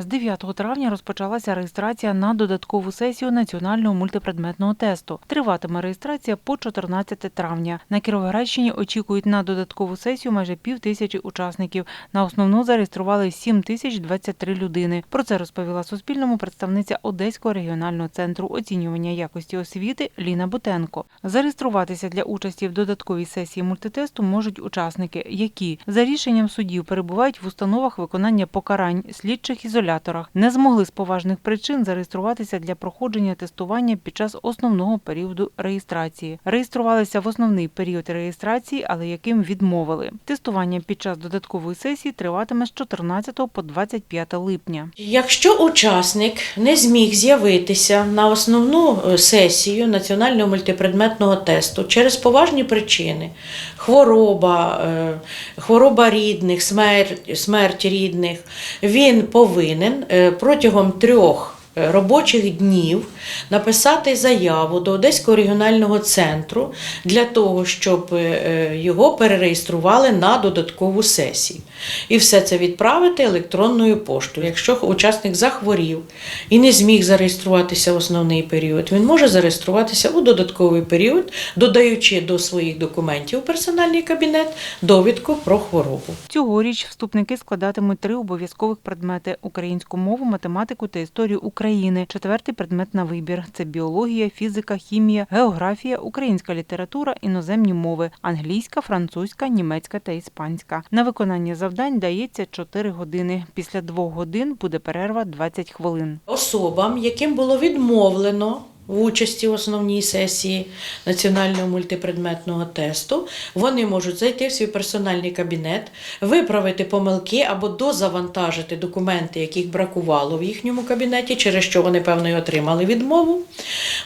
З 9 травня розпочалася реєстрація на додаткову сесію національного мультипредметного тесту. Триватиме реєстрація по 14 травня. На Кіровоградщині очікують на додаткову сесію майже пів тисячі учасників. На основну зареєстрували 7 тисяч 23 людини. Про це розповіла Суспільному представниця Одеського регіонального центру оцінювання якості освіти Ліна Бутенко. Зареєструватися для участі в додатковій сесії мультитесту можуть учасники, які за рішенням судів перебувають в установах виконання покарань, слідчих ізоляторах, не змогли з поважних причин зареєструватися для проходження тестування під час основного періоду реєстрації. Реєструвалися в основний період реєстрації, але яким відмовили. Тестування під час додаткової сесії триватиме з 14 по 25 липня. Якщо учасник не зміг з'явитися на основну е, сесію національного мультипредметного тесту через поважні причини хвороба, е, хвороба рідних, смерть, смерть рідних, він повинен е, протягом трьох робочих днів написати заяву до Одеського регіонального центру для того, щоб е, його перереєстрували на додаткову сесію. І все це відправити електронною поштою. Якщо учасник захворів і не зміг зареєструватися в основний період, він може зареєструватися у додатковий період, додаючи до своїх документів персональний кабінет довідку про хворобу. Цьогоріч вступники складатимуть три обов'язкових предмети: українську мову, математику та історію України. Четвертий предмет на вибір це біологія, фізика, хімія, географія, українська література, іноземні мови, англійська, французька, німецька та іспанська. На виконання завдань дається 4 години. Після двох годин буде перерва 20 хвилин. Особам, яким було відмовлено в участі в основній сесії національного мультипредметного тесту, вони можуть зайти в свій персональний кабінет, виправити помилки або дозавантажити документи, яких бракувало в їхньому кабінеті, через що вони, певно, і отримали відмову.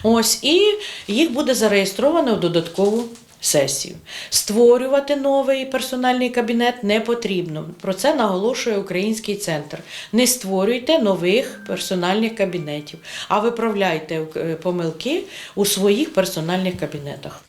Ось, і їх буде зареєстровано в додаткову сесію. Створювати новий персональний кабінет не потрібно. Про це наголошує Український центр. Не створюйте нових персональних кабінетів, а виправляйте е, помилки у своїх персональних кабінетах.